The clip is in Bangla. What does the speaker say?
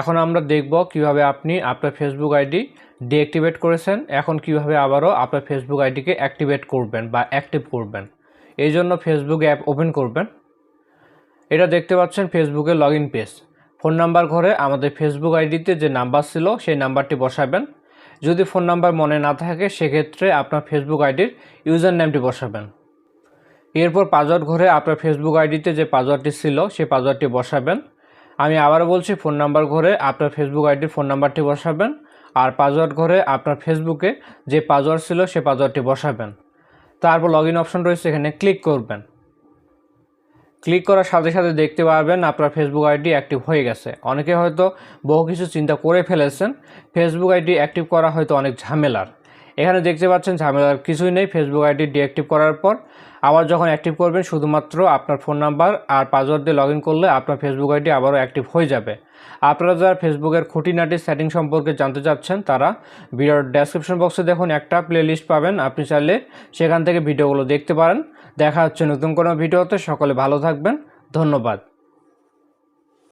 এখন আমরা দেখব কীভাবে আপনি আপনার ফেসবুক আইডি ডিঅ্যাক্টিভেট করেছেন। এখন কীভাবে আবারও আপনার ফেসবুক আইডিকে অ্যাক্টিভেট করবেন বা অ্যাক্টিভ করবেন। এই জন্য ফেসবুক অ্যাপ ওপেন করবেন। এটা দেখতে পাচ্ছেন ফেসবুকের log in page phone number ঘরে আমাদের ফেসবুক আইডিতে যে নাম্বার ছিল, সেই নাম্বারটি বসাবেন। যদি ফোন নাম্বার মনে না থাকে, সেক্ষেত্রে আপনার ফেসবুক আইডির ইউজার নেমটি বসাবেন। এরপর পাসওয়ার্ড ঘরে আপনার ফেসবুক আইডিতে যে পাসওয়ার্ডটি ছিল, সেই পাসওয়ার্ডটি বসাবেন। আমি আবারও বলছি, ফোন নাম্বার ঘরে আপনার ফেসবুক আইডির ফোন নাম্বারটি বসাবেন আর পাসওয়ার্ড ঘরে আপনার ফেসবুকে যে পাসওয়ার্ড ছিল সে পাসওয়ার্ডটি বসাবেন। তারপর লগ ইন অপশন রয়েছে, এখানে ক্লিক করবেন। ক্লিক করার সাথে সাথে দেখতে পারবেন আপনার ফেসবুক আইডি অ্যাক্টিভ হয়ে গেছে। অনেকে হয়তো বহু কিছু চিন্তা করে ফেলেছেন। ফেসবুক আইডি অ্যাক্টিভ করা হয়তো অনেক ঝামেলার। এখানে দেখতে পাচ্ছেন ঝামেলার কিছুই নেই। ফেসবুক আইডি ডিঅ্যাক্টিভ করার পর আবার যখন অ্যাক্টিভ করবেন, শুধুমাত্র আপনার ফোন নাম্বার আর পাসওয়ার্ড দিয়ে লগ করলে আপনার ফেসবুক আইডি আবারও অ্যাক্টিভ হয়ে যাবে। আপনারা যারা ফেসবুকের খুঁটিনাটি সেটিং সম্পর্কে জানতে চাচ্ছেন, তারা ভিডিওর ডেসক্রিপশন বক্সে দেখুন, একটা প্লেলিস্ট পাবেন। আপনি চাইলে সেখান থেকে ভিডিওগুলো দেখতে পারেন। দেখা হচ্ছে নতুন কোনো ভিডিওতে। সকলে ভালো থাকবেন। ধন্যবাদ।